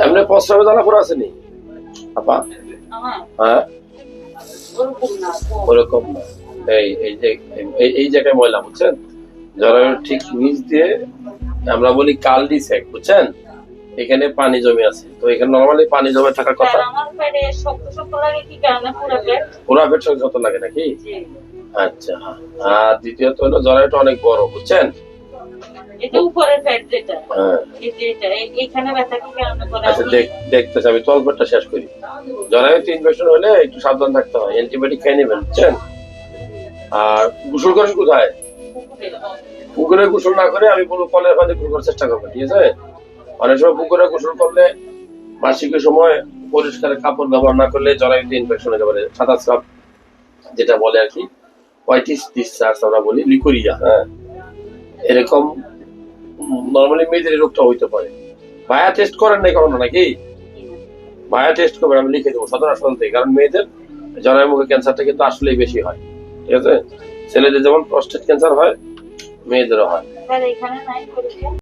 এমনি প্রস্রাবে জ্বালা পড়া আছে নি? আপা? হ্যাঁ? ওরকম না এই এই যে এই- জায়গায় ময়লা বুঝছেন? জরায়ুর ঠিক নিচ দিয়ে আমরা বলি কালডি সেক বুঝছেন? এখানে পানি জমে আছে। তো এখানে নর্মালি পানি জমে থাকার কথা। শক্ত শক্ত পুরো পেট? যত লাগে নাকি? আচ্ছা আর দ্বিতীয়ত হলো জরায়ুটা অনেক বড় বুঝছেন? এটা উপরের পেট যেটা। হ্যাঁ আচ্ছা আমি- দেখ দেখতেছি আমি তলপেটটা শেষ করি। জরায়ুতে ইনফেকশন হলে একটু সাবধান থাকতে হয় অ্যান্টিবায়োটিক খেয়ে নেবেন বুঝছেন? আর গোসল করেন কোথায়? পুকুরে গোসল না করে আমি বলব কলের গোসল করার চেষ্টা করব ঠিক আছে? অনেক সময় পুকুরে গোসল করলে মাসিকের সময় পরিষ্কার কাপড় ব্যবহার না করলে জরায়ুতে ইনফেকশন হতে পারে সাদা স্রাব যেটা বলে আর কি হোয়াইটিস ডিসচার্জ আমরা বলি লিকুরিয়া হ্যাঁ। এরকম নর্মালি মেয়েদের রোগটা হইতে পারে। ভায়া টেস্ট করেন নাই কখনো নাকি? ভায়া টেস্ট করবেন, আমি লিখে দেবো সদর হাসপাতাল থেকে। কারণ মেয়েদের জরায়ু মুখে ক্যান্সারটা কিন্তু আসলেই বেশি হয়। ঠিক আছে? ছেলেদের যেমন প্রস্টেট ক্যান্সার হয়, মেয়েদেরও হয়।